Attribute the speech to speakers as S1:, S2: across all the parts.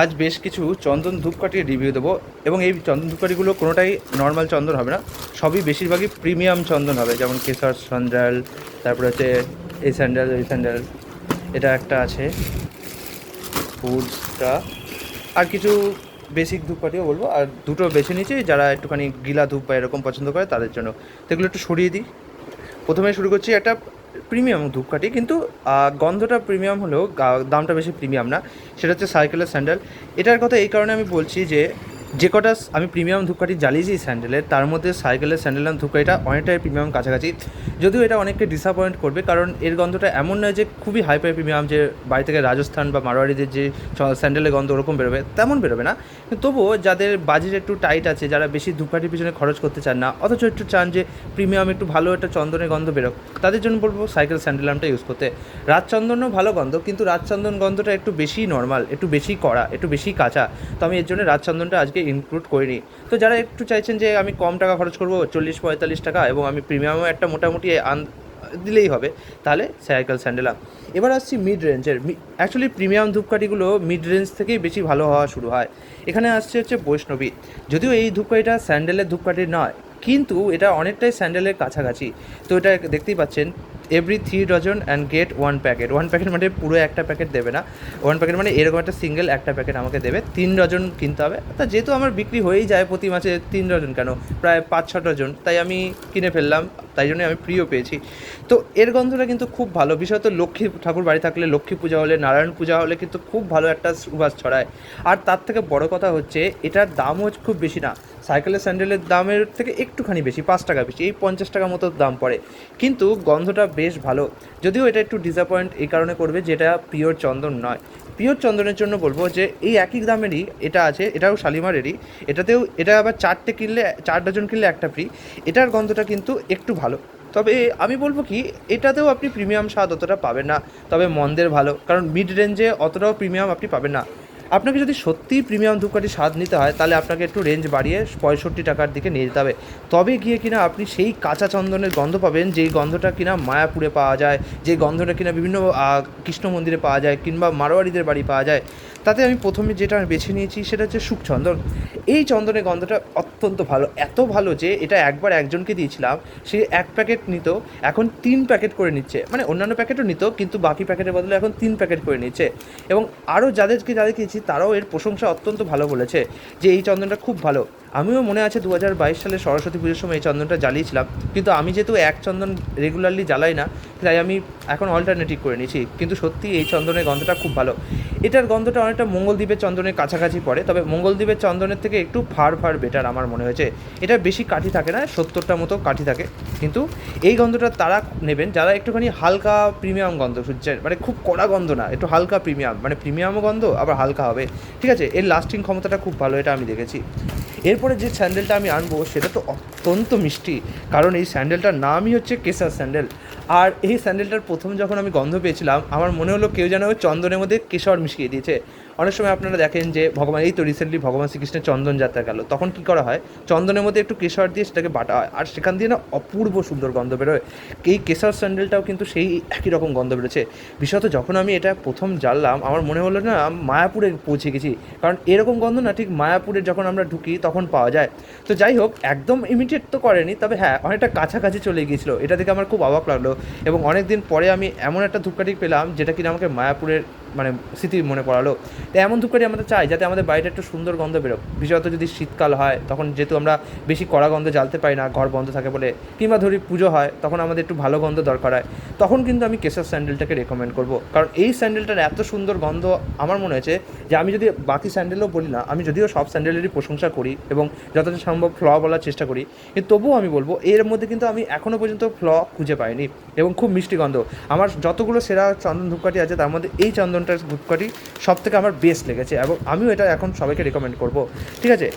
S1: আজ বেশ কিছু চন্দন ধূপকাঠির রিভিউ দেবো এবং এই চন্দন ধূপকাঠিগুলো কোনোটাই নর্মাল চন্দন হবে না। সবই বেশিরভাগই প্রিমিয়াম চন্দন হবে, যেমন কেশর স্যান্ডেল তারপরে হচ্ছে এই স্যান্ডেল এই স্যান্ডেল এটা একটা আছে। ফুডসটা আর কিছু বেসিক ধূপকাঠিও বলব, আর দুটো বেছে নিয়েছি, যারা একটুখানি গিলা ধূপ বা এরকম পছন্দ করে তাদের জন্য। তো এগুলো একটু সরিয়ে দিই। প্রথমে শুরু করছি একটা প্রিমিয়াম ধূপকাঠি, কিন্তু গন্ধটা প্রিমিয়াম হলেও দামটা বেশি প্রিমিয়াম না। সেটা হচ্ছে সাইকেলের স্যান্ডেল। এটার কথা এই কারণে আমি বলছি যে যে কটা আমি প্রিমিয়াম ধূপকাঠি জ্বালিয়েছি স্যান্ডেলের তার মধ্যে সাইকেলের স্যান্ডেল আর ধূপকাঠিটা অনেকটাই প্রিমিয়াম কাছাকাছি। যদিও এটা অনেককে ডিসঅ্যাপয়েন্ট করবে, কারণ এর গন্ধটা এমন নয় যে খুবই হাইপাই প্রিমিয়াম যে বাড়ি থেকে রাজস্থান বা মারোয়ারিদের যে স্যান্ডেলের গন্ধ ওরকম বেরোবে, তেমন বেরোবে না। তবুও যাদের বাজেট একটু টাইট আছে, যারা বেশি ধূপকাঠির পিছনে খরচ করতে চান না, অথচ একটু চান যে প্রিমিয়াম একটু ভালো একটা চন্দনের গন্ধ বেরোক, তাদের জন্য বলব সাইকেল স্যান্ডেল ল্যাম্পটা ইউজ করতে। রাজচন্দনও ভালো গন্ধ, কিন্তু রাজচন্দন গন্ধটা একটু বেশি নর্মাল একটু বেশি কড়া, একটু বেশি কাঁচা। তো আমি এর জন্য রাজচন্দনটা আজকে ইনক্লুড করিনি। তো যারা একটু চাইছেন যে আমি কম টাকা খরচ করব, চল্লিশ, পঁয়তাল্লিশ টাকা এবং আমি প্রিমিয়ামও একটা মোটামুটি আন দিলেই হবে, তাহলে সাইকেল স্যান্ডেল এবার আসছি মিড রেঞ্জের অ্যাকচুয়ালি প্রিমিয়াম ধূপকাঠিগুলো মিড রেঞ্জ থেকেই বেশি ভালো হওয়া শুরু হয়। এখানে আসছে হচ্ছে বৈষ্ণবী। যদিও এই ধূপকাঠিটা স্যান্ডেলের ধূপকাঠি নয় কিন্তু এটা অনেকটাই স্যান্ডেলের কাছাকাছি। তো এটা দেখতেই পাচ্ছেন every three dozen and get one packet one packet মানে পুরো একটা প্যাকেট দেবে না। ওয়ান প্যাকেট মানে এরকম একটা সিঙ্গেল একটা প্যাকেট আমাকে দেবে। তিন ডজন কিনতে হবে। তা যেহেতু আমার বিক্রি হয়েই যায় প্রতি মাসে তিন ডজন কেন? প্রায় পাঁচ, ছ ডজন তাই আমি কিনে ফেললাম। তাই জন্য আমি প্রিয় পেয়েছি। তো এর গন্ধটা কিন্তু খুব ভালো। বিশেষত লক্ষ্মী ঠাকুর বাড়ি থাকলে লক্ষ্মী পূজা হলে, নারায়ণ পূজা হলে কিন্তু খুব ভালো একটা সুবাস ছড়ায়। আর তার থেকে বড় কথা হচ্ছে, এটার দামও খুব বেশি না। সাইকেলের স্যান্ডেলের দামের থেকে একটুখানি বেশি, পাঁচ টাকা বেশি, এই পঞ্চাশ টাকা মতো দাম পড়ে। কিন্তু গন্ধটা বেশ ভালো। যদিও এটা একটু ডিসঅ্যাপয়েন্ট এই কারণে করবে, যেটা পিওর চন্দন নয়। পিওর চন্দনের জন্য বলব যে, এই একই দামেরই এটা আছে, এটাও শালিমারেরই। এটাতেও, এটা আবার চারটে কিনলে, চার ডজন কিনলে একটা ফ্রি এটার গন্ধটা কিন্তু একটু ভালো। তবে আমি বলব কি, এটাতেও আপনি প্রিমিয়াম স্বাদ অতটা পাবেন না। তবে মন্দের ভালো। কারণ মিড রেঞ্জে অতটাও প্রিমিয়াম আপনি পাবেন না। আপনাকে যদি সত্যিই প্রিমিয়াম ধূপকাঠি স্বাদ নিতে হয়, তাহলে আপনাকে একটু রেঞ্জ বাড়িয়ে পঁয়ষট্টি টাকার দিকে নিয়ে যেতে হবে। তবে গিয়ে কিনা আপনি সেই কাঁচা চন্দনের গন্ধ পাবেন, যেই গন্ধটা কিনা মায়াপুরে পাওয়া যায় যে গন্ধটা কিনা বিভিন্ন কৃষ্ণ মন্দিরে পাওয়া যায় কিংবা মারোয়ারিদের বাড়ি পাওয়া যায়। তাতে আমি প্রথমে যেটা আমি বেছে নিয়েছি সেটা হচ্ছে সুখচন্দন। এই চন্দনের গন্ধটা অত্যন্ত ভালো, এত ভালো যে এটা একবার একজনকে দিয়েছিলাম, সে এক প্যাকেট নিত, এখন তিন প্যাকেট করে নিচ্ছে। মানে অন্যান্য প্যাকেটও নিত, কিন্তু বাকি প্যাকেটের বদলে এখন তিন প্যাকেট করে নিচ্ছে। এবং আরও যাদেরকে যাদের দিয়েছি, তারাও এর প্রশংসা অত্যন্ত ভালো বলেছে যে এই চন্দনটা খুব ভালো। আমিও মনে আছে দু হাজার বাইশ সালে সরস্বতী পুজোর সময় এই চন্দনটা জ্বালিয়েছিলাম। কিন্তু আমি যেহেতু এক চন্দন রেগুলারলি জ্বালাই না, তাই আমি এখন অল্টারনেটিভ করে নিয়েছি। কিন্তু সত্যি এই চন্দনের গন্ধটা খুব ভালো। এটার গন্ধটা অনেকটা মঙ্গলদ্বীপের চন্দনের কাছাকাছি পড়ে, তবে মঙ্গলদ্বীপের চন্দনের থেকে একটু ফার ফার বেটার আমার মনে হয়েছে। এটা বেশি কাঠি থাকে না, সত্তরটা মতো কাঠি থাকে। কিন্তু এই গন্ধটা তারা নেবেন যারা একটুখানি হালকা প্রিমিয়াম গন্ধ সূর্যের মানে খুব কড়া গন্ধ না, একটু হালকা প্রিমিয়াম মানে প্রিমিয়ামও গন্ধ, আবার হালকা হবে। ঠিক আছে, এর লাস্টিং ক্ষমতাটা খুব ভালো, এটা আমি দেখেছি। এরপরে যে স্যান্ডেলটা আমি আনব, সেটা তো অত্যন্ত মিষ্টি। কারণ এই স্যান্ডেলটার নামই হচ্ছে কেশার স্যান্ডেল। আর এই স্যান্ডেলটার প্রথম যখন আমি গন্ধ পেয়েছিলাম, আমার মনে হলো কেউ যেন চন্দনের মধ্যে কেশর মিশিয়ে দিয়েছে। অনেক সময় আপনারা দেখেন যে ভগবান, এই তো রিসেন্টলি ভগবান শ্রীকৃষ্ণের চন্দন যাত্রা গেল। তখন কি করা হয়? চন্দনের মধ্যে একটু কেশর দিয়ে সেটাকে বাটা হয়। আর সেখান দিয়ে না অপূর্ব সুন্দর গন্ধ বেরোয়। এই কেশর স্যান্ডেলটাও কিন্তু সেই একই রকম গন্ধ বেরোচ্ছে। বিশেষত যখন আমি এটা প্রথম জানলাম, আমার মনে হলো না মায়াপুরে পৌঁছে গেছি। কারণ এরকম গন্ধ না, ঠিক মায়াপুরে যখন আমরা ঢুকি তখন পাওয়া যায়। তো যাই হোক, একদম ইমিডিয়েট তো করেনি, তবে হ্যাঁ অনেকটা কাছাকাছি চলে গিয়েছিল। এটা দেখে আমার খুব অবাক লাগল। এবং অনেক দিন পরে আমি এমন একটা ধূপকাঠি পেলাম, যেটা কিনা আমাকে মায়াপুরের মানে স্মৃতি মনে পড়ালো। তো এমন ধূপকাঠি আমরা চাই যাতে আমাদের বাড়িটা একটু সুন্দর গন্ধ বেরোক। বিশেষত যদি শীতকাল হয়, তখন যেহেতু আমরা বেশি কড়া গন্ধ জ্বালতে পারি না, ঘর বন্ধ থাকে বলে, কিংবা ধরি পুজো হয়, তখন আমাদের একটু ভালো গন্ধ দরকার হয়। তখন কিন্তু আমি কেসার স্যান্ডেলটাকে রেকমেন্ড করব। কারণ এই স্যান্ডেলটার এত সুন্দর গন্ধ আমার মনে হয়েছে যে, আমি যদি বাকি স্যান্ডেলও বলি না, আমি যদিও সব স্যান্ডেলেরই প্রশংসা করি এবং যতটা সম্ভব ফ্ল বলার চেষ্টা করি, কিন্তু তবুও আমি বলব, এর মধ্যে কিন্তু আমি এখনও পর্যন্ত ফ্ল খুঁজে পাইনি এবং খুব মিষ্টি গন্ধ। আমার যতগুলো সেরা চন্দন ধূপকাঠি আছে, তার মধ্যে এই চন্দনটার ধূপকাঠি সব থেকে আমার বেস্ট লেগেছে এবং আমিও এটা এখন সবাইকে রেকমেন্ড করব। ঠিক আছে?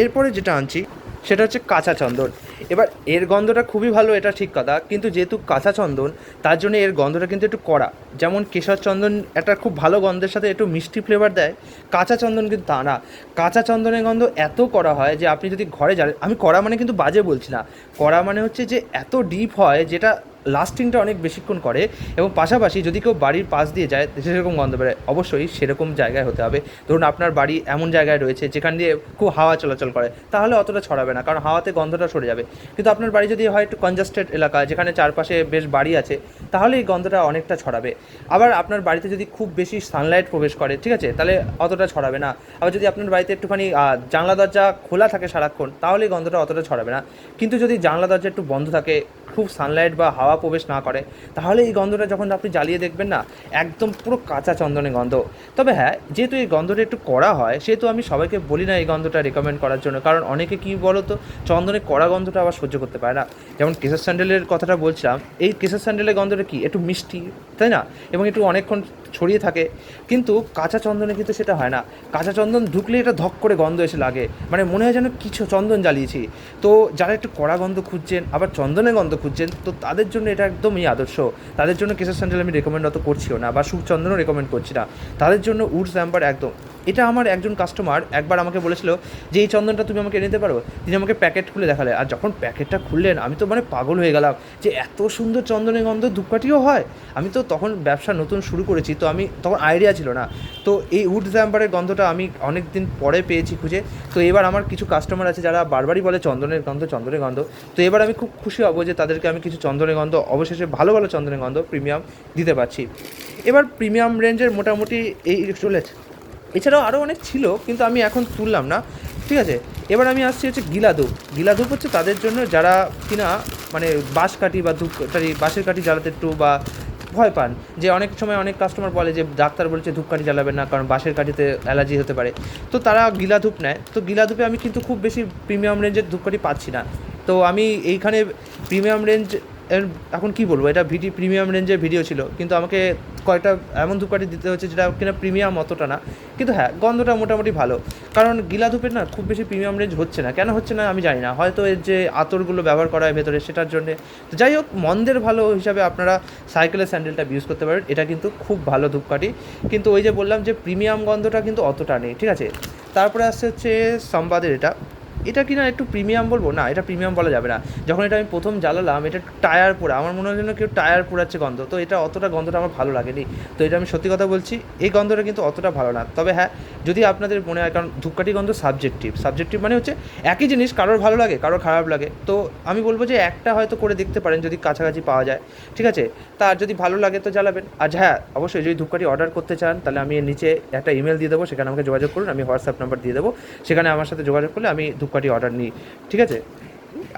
S1: এরপরে যেটা আনছি, সেটা হচ্ছে কাঁচা চন্দন। এবার এর গন্ধটা খুবই ভালো, এটা ঠিক কথা। কিন্তু যেহেতু কাঁচা চন্দন, তার জন্য এর গন্ধটা কিন্তু একটু কড়া। যেমন কেশর চন্দন, একটা খুব ভালো গন্ধের সাথে একটু মিষ্টি ফ্লেভার দেয়, কাঁচা চন্দন কিন্তু তা না। কাঁচা চন্দনের গন্ধ এত করা হয় যে আপনি যদি ঘরে জ্বালেন আমি কড়া মানে কিন্তু বাজে বলছি না। কড়া মানে হচ্ছে যে এত ডিপ হয় যেটা লাস্টিংটা অনেক বেশিক্ষণ করে এবং পাশাপাশি যদি কেউ বাড়ির পাশ দিয়ে যায় সেরকম গন্ধ বেরোয়, অবশ্যই সেরকম জায়গায় হতে হবে। ধরুন আপনার বাড়ি এমন জায়গায় রয়েছে যেখান দিয়ে খুব হাওয়া চলাচল করে, তাহলে অতটা ছড়াবে না, কারণ হাওয়াতে গন্ধটা সরে যাবে। কিন্তু আপনার বাড়ি যদি হয় একটু কনজাস্টেড এলাকা, যেখানে চারপাশে বেশ বাড়ি আছে, তাহলে এই গন্ধটা অনেকটা ছড়াবে। আবার আপনার বাড়িতে যদি খুব বেশি সানলাইট প্রবেশ করে, ঠিক আছে, তাহলে অতটা ছড়াবে না। আবার যদি আপনার বাড়িতে একটুখানি জানলা দরজা খোলা থাকে সারাক্ষণ, তাহলে গন্ধটা অতটা ছড়াবে না। কিন্তু যদি জানলা দরজা একটু বন্ধ থাকে খুব সানলাইট বা হাওয়া প্রবেশ না করে, তাহলে এই গন্ধটা যখন আপনি জ্বালিয়ে দেখবেন না, একদম পুরো কাঁচা চন্দনের গন্ধ। তবে হ্যাঁ যেহেতু এই গন্ধটা একটু কড়া হয়, সেহেতু আমি সবাইকে বলি না এই গন্ধটা রেকমেন্ড করার জন্য, কারণ অনেকে কী বলো তো চন্দনের কড়া গন্ধটা আবার সহ্য করতে পারে না। যেমন কেশর স্যান্ডেলের কথাটা বলছিলাম, এই কেশর স্যান্ডেলের গন্ধটা কি? একটু মিষ্টি, তাই না? এবং একটু অনেকক্ষণ ছড়িয়ে থাকে। কিন্তু কাঁচা চন্দনে কিন্তু সেটা হয় না। কাঁচা চন্দন ঢুকলে এটা ধক করে গন্ধ এসে লাগে। মানে মনে হয় যেন কিছু চন্দন জ্বালিয়েছি। তো যারা একটু কড়া গন্ধ খুঁজছেন, আবার চন্দনের গন্ধ তো তাদের জন্য এটা একদমই আদর্শ। তাদের জন্য কেশব স্যান্ডেল আমি রেকমেন্ড অত করছিও না, বা সুখচন্দ্রও রেকমেন্ড করছি না। তাদের জন্য উডস অ্যাম্বার একদম এটা আমার একজন কাস্টমার একবার আমাকে বলেছিল যে, এই চন্দনটা তুমি আমাকে নিতে পারো? তিনি আমাকে প্যাকেট খুলে দেখালে আর যখন প্যাকেটটা খুললেন, আমি তো মানে পাগল হয়ে গেলাম যে, এত সুন্দর চন্দনের গন্ধ ধূপকাঠিও হয়? আমি তো তখন ব্যবসা নতুন শুরু করেছি, তো আমি তখন আইডিয়া ছিল না। তো এই উড জ্যাম্পারের গন্ধটা আমি অনেক দিন পরে পেয়েছি খুঁজে। তো এবার আমার কিছু কাস্টমার আছে যারা বারবারই বলে চন্দনের গন্ধ চন্দনের গন্ধ। তো এবার আমি খুব খুশি হব যে, তাদেরকে আমি কিছু চন্দনের গন্ধ, অবশেষে ভালো ভালো চন্দনের গন্ধ প্রিমিয়াম দিতে পারছি। এবার প্রিমিয়াম রেঞ্জের মোটামুটি এই চলেছে। এছাড়াও আরও অনেক ছিল, কিন্তু আমি এখন তুললাম না। ঠিক আছে? এবার আমি আসছি হচ্ছে গিলাধূপ গিলাধূপ হচ্ছে তাদের জন্য যারা কিনা মানে বাঁশ কাঠি বা ধূপ কাঠি, বাঁশের কাঠি জ্বালাতে একটু বা ভয় পান। যে অনেক সময় অনেক কাস্টমার বলে যে, ডাক্তার বলছে ধূপকাঠি জ্বালাবেন না, কারণ বাঁশের কাঠিতে অ্যালার্জি হতে পারে। তো তারা গিলা ধূপ নেয়। তো গিলা ধূপে আমি কিন্তু খুব বেশি প্রিমিয়াম রেঞ্জের ধূপকাঠি পাচ্ছি না। তো আমি এইখানে প্রিমিয়াম রেঞ্জ এখন কি বলব? এটা ভিডি প্রিমিয়াম রেঞ্জের ভিডিও ছিল। কিন্তু আমাকে কয়েকটা এমন ধূপকাঠি দিতে হচ্ছে যেটা কিনা প্রিমিয়াম অতটা না। কিন্তু হ্যাঁ গন্ধটা মোটামুটি ভালো। কারণ গিলা ধূপের না খুব বেশি প্রিমিয়াম রেঞ্জ হচ্ছে না। কেন হচ্ছে না আমি জানি না। হয়তো এর যে আতরগুলো ব্যবহার করা হয় ভেতরে সেটার জন্যে। তো যাই হোক, মন্দের ভালো হিসাবে আপনারা সাইকেলের স্যান্ডেলটা ইউজ করতে পারেন। এটা কিন্তু খুব ভালো ধূপকাঠি। কিন্তু ওই যে বললাম যে প্রিমিয়াম গন্ধটা কিন্তু অতটা নেই। ঠিক আছে? তারপরে আসছে হচ্ছে সম্বাদের এটা। এটা কি না একটু প্রিমিয়াম বলব? না, এটা প্রিমিয়াম বলা যাবে না। যখন এটা আমি প্রথম জ্বালালাম, এটা টায়ার পোড়া। আমার মনে হয় যেন কেউ টায়ার পোড়াচ্ছে গন্ধ। তো এটা অতটা গন্ধটা আমার ভালো লাগেনি। তো এটা আমি সত্যি কথা বলছি, এই গন্ধটা কিন্তু অতটা ভালো না। তবে হ্যাঁ যদি আপনাদের মনে হয়, কারণ ধূপকাঠি গন্ধ সাবজেক্টিভ সাবজেক্টিভ মানে হচ্ছে একই জিনিস, কারোর ভালো লাগে, কারোর খারাপ লাগে। তো আমি বলব যে একটা হয়তো করে দেখতে পারেন, যদি কাছাকাছি পাওয়া যায়। ঠিক আছে? তার যদি ভালো লাগে তো জ্বালাবেন। আর হ্যাঁ অবশ্যই যদি ধূপকাঠি অর্ডার করতে চান, তাহলে আমি নিচে একটা ইমেল দিয়ে দেবো। সেখানে আমাকে যোগাযোগ করুন, আমি হোয়াটসঅ্যাপ নাম্বার দিয়ে দেবো। সেখানে আমার সাথে যোগাযোগ করলে আমি ধূপকাঠি অর্ডার নিই ঠিক আছে?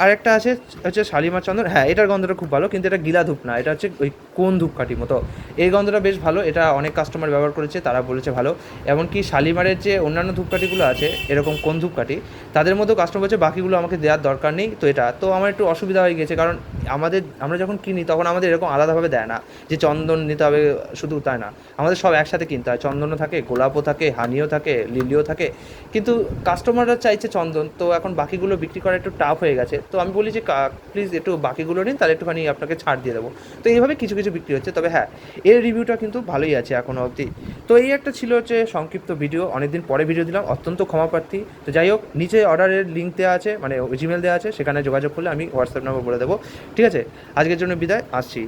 S1: আর একটা আছে, হচ্ছে শালিমার চন্দন। হ্যাঁ এটার গন্ধটা খুব ভালো, কিন্তু এটা গিলা ধূপ না, এটা হচ্ছে ওই কোন ধূপকাঠি মতো। এই গন্ধটা বেশ ভালো, এটা অনেক কাস্টমার ব্যবহার করেছে, তারা বলেছে ভালো। এমনকি শালিমারের যে অন্যান্য ধূপকাঠিগুলো আছে, এরকম কোন ধূপকাঠি, তাদের মধ্যেও কাস্টমার বলছে, বাকিগুলো আমাকে দেওয়ার দরকার নেই। তো এটা, তো আমার একটু অসুবিধা হয়ে গেছে, কারণ আমাদের, আমরা যখন কিনি, তখন আমাদের এরকম আলাদাভাবে দেয় না, যে চন্দন নিতে হবে শুধু তাই না। আমাদের সব একসাথে কিনতে হয়, চন্দনও থাকে, গোলাপও থাকে, হানিও থাকে, লিলিও থাকে। কিন্তু কাস্টমাররা চাইছে চন্দন, তো এখন বাকিগুলো বিক্রি করা একটু টাফ হয়ে গেছে। তো আমি বলি যে প্লিজ একটু বাকিগুলো নিন, তাহলে একটুখানি আপনাকে ছাড় দিয়ে দেবো। তো এইভাবে কিছু কিছু বিক্রি হচ্ছে। তবে হ্যাঁ এর রিভিউটা কিন্তু ভালোই আছে এখনও অবধি। তো এই একটা ছিল হচ্ছে সংক্ষিপ্ত ভিডিও। অনেকদিন পরে ভিডিও দিলাম, অত্যন্ত ক্ষমাপ্রার্থী। তো যাই হোক, নিচে অর্ডারের লিঙ্ক দেওয়া আছে মানে জিমেল দেওয়া আছে, সেখানে যোগাযোগ করলে আমি হোয়াটসঅ্যাপ নাম্বার বলে দেবো। ঠিক আছে? আজকের জন্য বিদায়, আসছি।